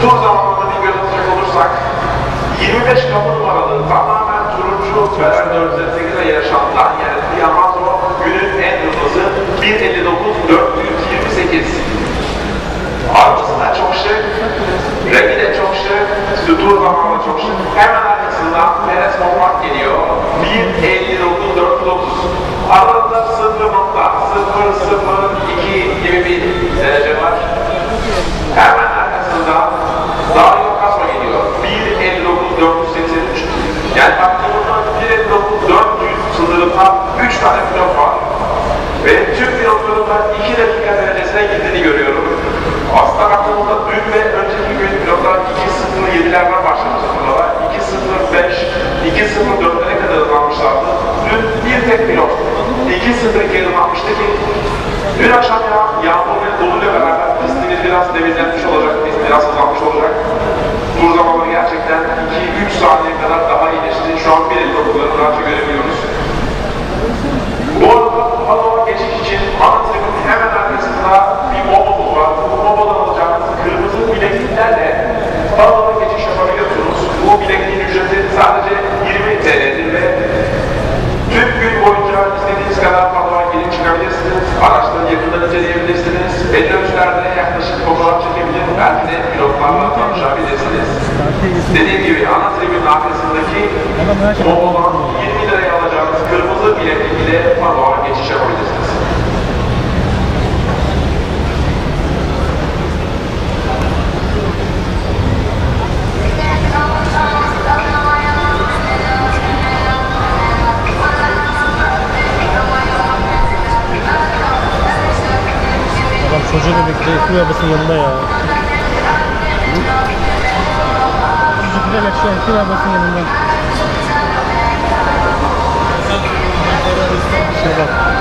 tur zamanını görecek olursak 25 kapı numaralı tamamen turuncu tören dördüncüsü de yaşantılar yönettiği Amazon günün en hızlısı 1.59.428 Avcısına çok şey, şık, Regine çok şık, Sütur zamanı çok şık. Hemen arkasından Perez Montmark geliyor. 1.59.430 Aralarında 0.002 gibi bir derece var. Hemen arkasından Yani baktığımızda 1.59 400 sınırında 3 tane pilot var. Ve tüm pilotların da 2 dakika derecesine gittiğini görüyorum. Aslında baktığımızda dün ve önceki gün pilotlar 2.07'lerden başlamış turnuva. 2.05, 2.04'lere kadar hızlanmışlardı. Dün bir tek pilot 2.02 hızlanmıştı ki dün akşam ya yağmur ve doluyla beraber pistimiz biraz temizlenmiş olacak, Şu an 1.59'ları rahatça görebiliyoruz. Bu arada Padova geçiş için ana tribünün hemen arkasında bir mobomuz var. Bu mobodan alacağınız kırmızı bilekliklerle Padova geçiş yapabiliyorsunuz. Bu bilekliğin ücreti sadece 20 TL'dir ve tüm gün boyunca istediğiniz kadar Padova gelip çıkabilirsiniz. Araçları yakından inceleyebilirsiniz. Belli ölçülerde yaklaşık fotoğraf çekebilir. Belki de pilotlarla tanışabilirsiniz. Dediğim gibi ana tribünün arkasındaki mobodan 20 liraya alacağınız kırmızı bileklik ile Padova geçiş yapabilirsiniz. Çocuğu bebekte ekmeği arabasının yanında ya. Küçücük bebek şu an ekmeği arabasının yanında. 小学校